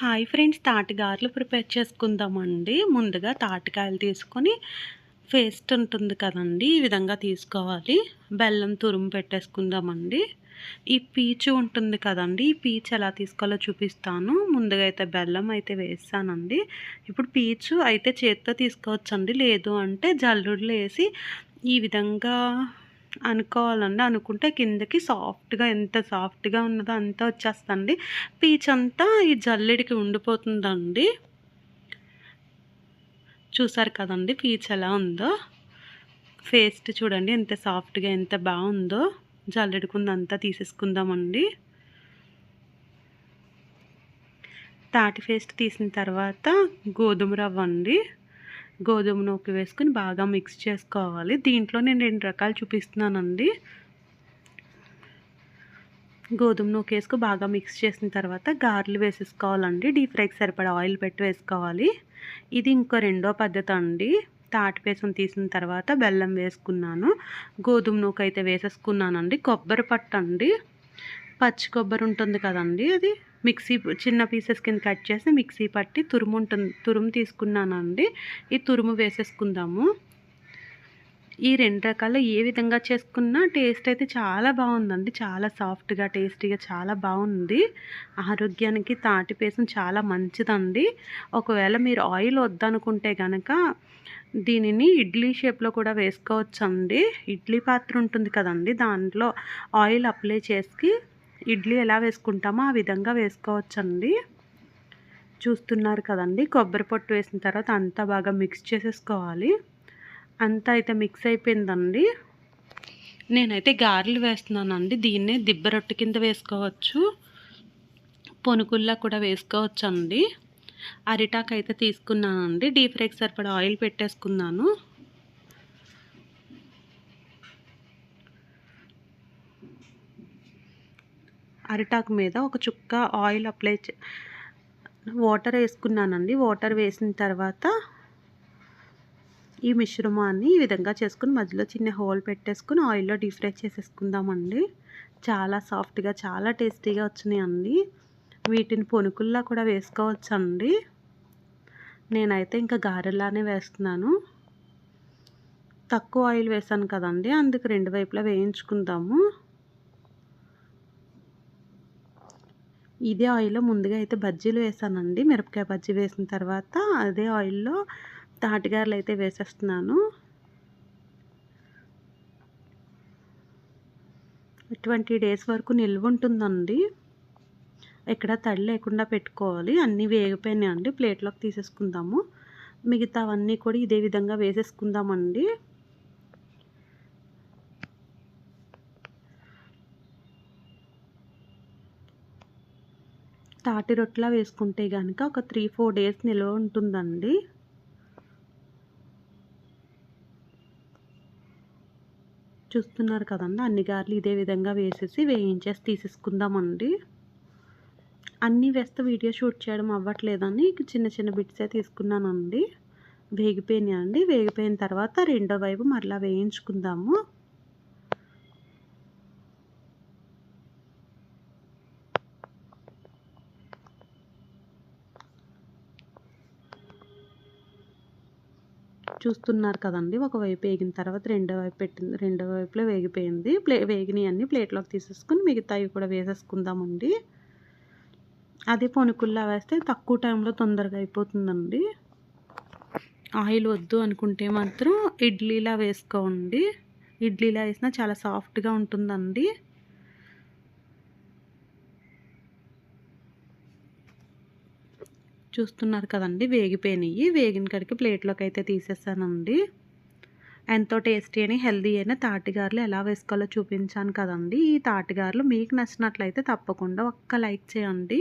Hi friends తాటిగారులు prepare చేసుకుందామండి. ముందుగా తాటికాయలు తీసుకొని పేస్ట్ ఉంటుంది కదండి ఈ విధంగా తీసుకోవాలి. బెల్లం తురుము పెట్టేసుకుందామండి. ఈ పీచు ఉంటుంది కదండి ఈ పీచు ఎలా తీసుకోవాలో చూపిస్తాను. ముందుగా అయితే బెల్లం అయితే వేస్తానండి ఇప్పుడు పీచు అయితే చేత్తో తీసుకోవచ్చండి లేదు అంటే జల్లుడులు వేసి ఈ విధంగా అనుకోవాలండి. అనుకుంటే కిందకి సాఫ్ట్గా ఎంత సాఫ్ట్గా ఉన్నదో అంతా వచ్చేస్తుంది. పీచ్ అంతా ఈ జల్లెడికి ఉండిపోతుందండి. చూసారు కదండి పీచ్ ఎలా ఉందో. పేస్ట్ చూడండి ఎంత సాఫ్ట్గా ఎంత బాగుందో. జల్లెడుకుందంతా తీసేసుకుందామండి. తాటి పేస్ట్ తీసిన తర్వాత గోధుమ రవ్వ అండి గోధుమ నూక వేసుకుని బాగా మిక్స్ చేసుకోవాలి. దీంట్లో నేను రెండు రకాలు చూపిస్తున్నానండి. గోధుమ నూక వేసుకుని బాగా మిక్స్ చేసిన తర్వాత గారెలు వేసేసుకోవాలండి. డీప్ ఫ్రైకి సరిపడా ఆయిల్ పెట్టి వేసుకోవాలి. ఇది ఇంకో రెండో పద్ధతి అండి. తాటిపేసం తీసిన తర్వాత బెల్లం వేసుకున్నాను. గోధుమ నూక అయితే వేసేసుకున్నానండి. కొబ్బరి పట్టు అండి పచ్చి కొబ్బరి ఉంటుంది కదండి అది. మిక్సీ చిన్న పీసెస్ కింద కట్ చేసి మిక్సీ పట్టి తురుము ఉంటుంది తురుము తీసుకున్నానండి. ఈ తురుము వేసేసుకుందాము. ఈ రెండు రకాలు ఏ విధంగా చేసుకున్నా టేస్ట్ అయితే చాలా బాగుందండి. చాలా సాఫ్ట్గా టేస్టీగా చాలా బాగుంది. ఆరోగ్యానికి తాటి పేసం చాలా మంచిదండి. ఒకవేళ మీరు ఆయిల్ వద్దనుకుంటే కనుక దీనిని ఇడ్లీ షేప్లో కూడా వేసుకోవచ్చండి. ఇడ్లీ పాత్ర ఉంటుంది కదండి దాంట్లో ఆయిల్ అప్లై చేసి ఇడ్లీ ఎలా వేసుకుంటామో ఆ విధంగా వేసుకోవచ్చండి. చూస్తున్నారు కదండి కొబ్బరి పొట్టు వేసిన తర్వాత అంతా బాగా మిక్స్ చేసేసుకోవాలి. అంతా అయితే మిక్స్ అయిపోయిందండి. నేనైతే గారెలు వేస్తున్నానండి దీన్నే దిబ్బ రొట్టె కింద వేసుకోవచ్చు. పొనుకుల్లా కూడా వేసుకోవచ్చు అండి అయితే తీసుకున్నానండి డీప్ ఫ్రైకి సరిపడా ఆయిల్ పెట్టేసుకున్నాను. అరిటాకు మీద ఒక చుక్క ఆయిల్ అప్లై వాటర్ వేసుకున్నానండి. వాటర్ వేసిన తర్వాత ఈ మిశ్రమాన్ని ఈ విధంగా చేసుకుని మధ్యలో చిన్న హోల్ పెట్టేసుకుని ఆయిల్లో డీప్ ఫ్రై చేసేసుకుందామండి. చాలా సాఫ్ట్గా చాలా టేస్టీగా వచ్చినాయండి. వీటిని పొనుకుల్లా కూడా వేసుకోవచ్చండి. నేనైతే ఇంకా గారెలానే వేస్తున్నాను. తక్కువ ఆయిల్ వేసాను కదండి అందుకు రెండు వైపులా వేయించుకుందాము. ఇదే ఆయిల్లో ముందుగా అయితే బజ్జీలు వేసానండి. మిరపకాయ బజ్జీ వేసిన తర్వాత అదే ఆయిల్లో తాటిగారలు అయితే వేసేస్తున్నాను. ట్వంటీ డేస్ వరకు నిల్వ ఉంటుందండి. ఎక్కడ తడి లేకుండా పెట్టుకోవాలి. అన్నీ వేగిపోయినాయండి. ప్లేట్లోకి తీసేసుకుందాము. మిగతావన్నీ కూడా ఇదే విధంగా వేసేసుకుందామండి. తాటి రొట్టెలా వేసుకుంటే కనుక ఒక త్రీ ఫోర్ డేస్ నిల్వ ఉంటుందండి. చూస్తున్నారు కదండి అన్ని గార్లు ఇదే విధంగా వేసేసి వేయించేసి తీసేసుకుందామండి. అన్నీ వేస్తే వీడియో షూట్ చేయడం అవ్వట్లేదని చిన్న చిన్న బిట్సే తీసుకున్నానండి. వేగిపోయినాయండి. వేగిపోయిన తర్వాత రెండో వైపు మరలా వేయించుకుందాము. చూస్తున్నారు కదండి. ఒకవైపు వేగిన తర్వాత రెండో వైపు పెట్టింది రెండో వైపులో వేగిపోయింది. ప్లే వేగినవి అన్నీ ప్లేట్లోకి తీసేసుకుని మిగతావి కూడా వేసేసుకుందామండి. అదే పొనుకుల్లా వేస్తే తక్కువ టైంలో తొందరగా అయిపోతుందండి. ఆయిల్ వద్దు అనుకుంటే మాత్రం ఇడ్లీలా వేసుకోండి. ఇడ్లీలా వేసినా చాలా సాఫ్ట్గా ఉంటుందండి. చూస్తున్నారు కదండి వేగిపోయినాయి. వేగిన కడికి ప్లేట్లోకి అయితే తీసేసానండి. ఎంతో టేస్టీ అని హెల్దీ అయిన తాటిగారులు ఎలా వేసుకోవాలో చూపించాను కదండి. ఈ తాటిగారులు మీకు నచ్చినట్లయితే తప్పకుండా ఒక్క లైక్ చేయండి.